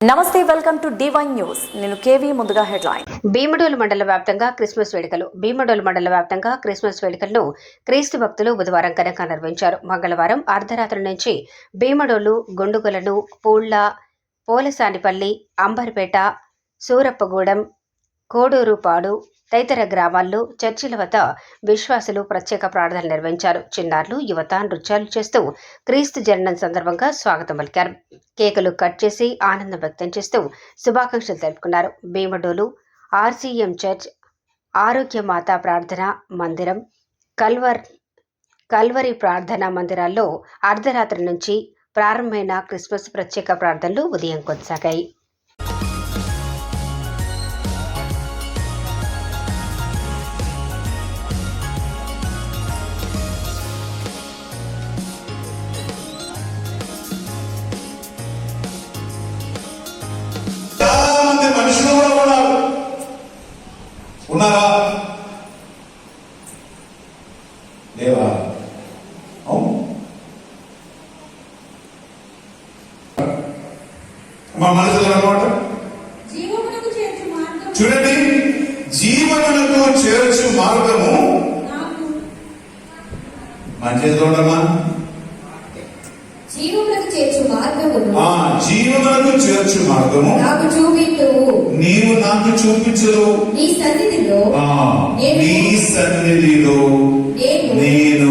నమస్తే welcome to divine news నేను KV ముందుగా హెడ్లైన్. భీమడోలు మండల వ్యాప్తంగా క్రిస్మస్ వేడుకలు. భీమడోలు మండల వ్యాప్తంగా క్రిస్మస్ వేడుకలను క్రీస్తు భక్తులు బుధవారం ఘనంగా నిర్వహించారు. మంగళవారం అర్ధరాత్రి నుంచి భీమడోలు గుండుగులను పూళ్ళ పోలసానిపల్లి అంబర్పేట సూరప్పగూడెం కోడూరుపాడు తదితర గ్రామాల్లో చర్చిల వద్ద విశ్వాసులు ప్రత్యేక ప్రార్థనలు నిర్వహించారు. చిన్నారులు యువత నృత్యాలు చేస్తూ క్రీస్తు జననం సందర్భంగా స్వాగతం పలికారు. కేకులు కట్ చేసి ఆనందం వ్యక్తం చేస్తూ శుభాకాంక్షలు తెలుపుకున్నారు. భీమడోలు ఆర్సీఎం చర్చ్ ఆరోగ్య మాతా ప్రార్థన మందిరం కల్వర్ కల్వరి ప్రార్థనా మందిరాల్లో అర్ధరాత్రి నుంచి ప్రారంభమైన క్రిస్మస్ ప్రత్యేక ప్రార్థనలు ఉదయం కొనసాగాయి. లేవా అవును. మా మనసులో మార్గం చూడండి జీవనకు చేర్చు మార్గము మంచిది చూడమ్మా జీవమునకు చేర్చు మార్గమును ఆ జీవనకు చేర్చు మార్గము నాకు చూపింతువు నీవు నాకు చూపించదు నీ సన్నిధిలో ఆ నీ సన్నిధిలో నేను